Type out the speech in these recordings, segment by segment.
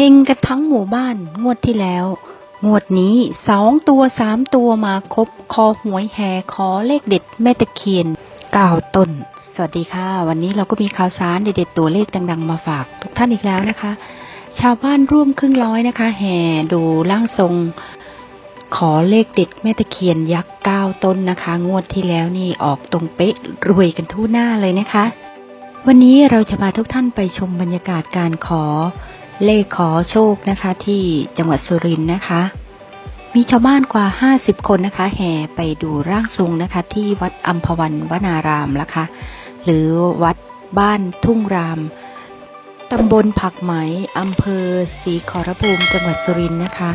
ฮงกันทั้งหมู่บ้านงวดที่แล้ว งวดนี้สองตัวสามตัวมาครบคอหวยแห่ขอเลขเด็ดแม่ตะเคียนเก้าต้น สวัสดีค่ะ วันนี้เราก็มีข่าวสารเด็ดๆตัวเลขดัง ๆ มาฝากทุกท่านอีกแล้วนะคะ ชาวบ้านร่วมครึ่งร้อยนะคะ แห่ดูร่างทรง ขอเลขเด็ดแม่ตะเคียนยักษ์เก้าต้นนะคะ งวดที่แล้วนี่ออกตรงเป๊ะรวยกันทั่วหน้าเลยนะคะ วันนี้เราจะพาทุกท่านไปชมบรรยากาศการขอ เลขขอโชคนะคะที่จังหวัดสุรินทร์นะคะ มีชาวบ้านกว่า 50 คนนะคะ แห่ไปดูร่างทรงนะคะ ที่วัดอัมพวันวนารามนะคะ หรือวัดบ้านทุ่งราม ตำบลผักไหมอำเภอศรีขอรภูมิจังหวัดสุรินทร์นะคะ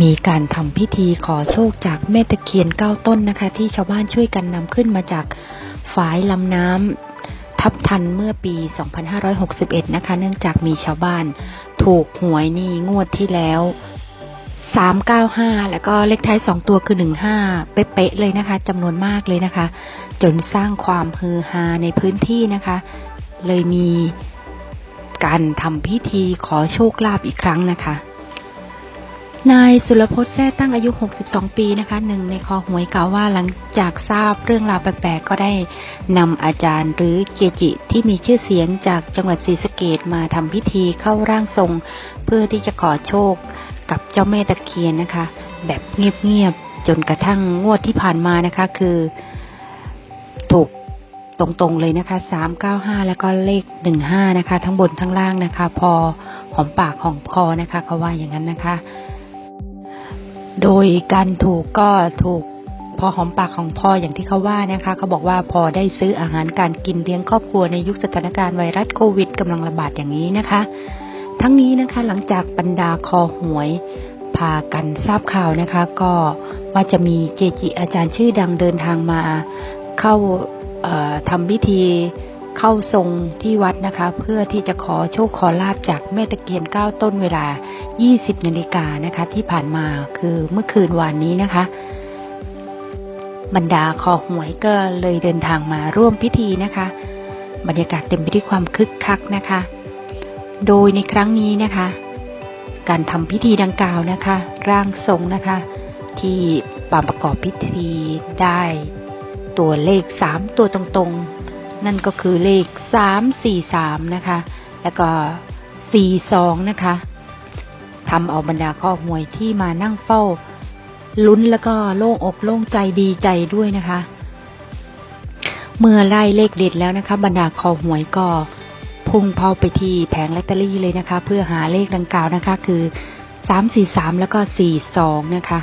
มีการทำพิธีขอโชคจากแม่ตะเคียนเก้าต้นนะคะ ที่ชาวบ้านช่วยกันนำขึ้นมาจากฝายลำน้ำ ทับทันเมื่อปี 2561 นะคะ เนื่องจากมีชาวบ้านถูกหวยนี่งวดที่แล้ว 395 แล้วก็เลขท้าย 2 ตัวคือ 15 เป๊ะๆเลยนะคะจำนวนมากเลยนะคะ จนสร้างความฮือฮาในพื้นที่นะคะ เลยมีการทำพิธีขอโชคลาภอีกครั้งนะคะ นายสุรพจน์แท้ตั้งอายุ 62 ปีนะคะหนึ่งในคอหวยกล่าวว่าหลังจากทราบเรื่องราวแปลกๆ ก็ได้นำอาจารย์หรือเกจิที่มีชื่อเสียงจากจังหวัดศรีสะเกดมาทำพิธีเข้าร่างทรง เพื่อที่จะขอโชคกับเจ้าแม่ตะเคียนนะคะ แบบเงียบๆ จนกระทั่งงวดที่ผ่านมานะคะคือถูกตรงๆเลยนะคะ 395 แล้วก็เลข 15 นะคะ ทั้งบนทั้งล่างนะคะ พอหอมปากหอมคอนะคะเขาว่าอย่างนั้นนะคะ โดยการถูกก็ถูกพอหอมปากของพ่ออย่างที่เขาว่านะคะเขาบอกว่าพอได้ซื้ออาหารการกินเลี้ยงครอบครัวในยุคสถานการณ์ไวรัสโควิดกำลังระบาดอย่างนี้นะคะ ทั้งนี้นะคะหลังจากบรรดาคอหวยพากันทราบข่าวนะคะ ก็ว่าจะมีเจจิอาจารย์ชื่อดังเดินทางมาเข้าทำพิธี เข้าทรงที่วัดนะคะ เพื่อที่จะขอโชคขอลาบจากแม่ตะเคียนเก้าต้นเวลา 20นาฬิกานะคะ ที่ผ่านมาคือเมื่อคืนวานนี้นะคะ บรรดาคอหวยก็เลยเดินทางมาร่วมพิธีนะคะ บรรยากาศเต็มไปด้วยความคึกคักนะคะ โดยในครั้งนี้นะคะ การทำพิธีดังกล่าวนะคะ ร่างทรงนะคะ ที่ปามประกอบพิธีได้ตัวเลข 3 ตัวตรงๆ นั่นก็คือเลข 343 นะคะ แล้วก็ 42 นะคะทำเอาบรรดาข้อหวยที่มานั่งเป้า ลุ้นแล้วก็โล่งอกโล่งใจดีใจด้วยนะคะ เมื่อไล่เลขเด็ดแล้วนะคะ บรรดาคอหวยก็พุ่งเป้าไปที่แผงลอตเตอรี่เลยนะคะ เพื่อหาเลขดังกล่าวนะคะคือ 343 แล้วก็ 42 นะคะ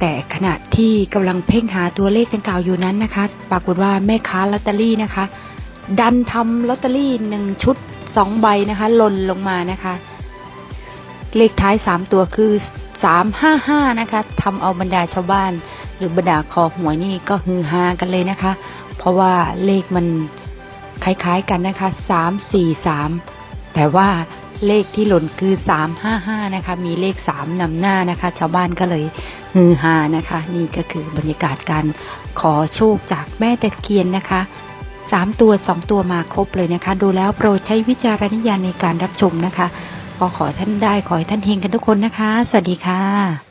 แต่ขณะที่กำลังเพ่งหาตัวเลขดังกล่าวอยู่นั้นนะคะ ปรากฏว่าแม่ค้าลอตเตอรี่นะคะ ดันทำลอตเตอรี่หนึ่งชุดสองใบนะคะหล่นลงมานะคะ เลขท้ายสามตัวคือสามห้าห้านะคะทำเอาบรรดาชาวบ้าน หรือบรรดาคอหวยนี่ก็ฮือฮากันเลยนะคะ เพราะว่าเลขมันคล้ายๆกันนะคะสามสี่สามแต่ว่า เลขที่หล่นคือสามห้าห้านะคะ มีเลขสามนำหน้านะคะ ชาวบ้านก็เลยฮือฮานะคะ นี่ก็คือบรรยากาศการขอโชคจากแม่ตะเคียนนะคะสามตัวสองตัวมาครบเลยนะคะ ดูแล้วโปรดใช้วิจารณญาณในการรับชมนะคะก็ขอท่านได้ขอให้ท่านเฮงกันทุกคนนะคะ สวัสดีค่ะ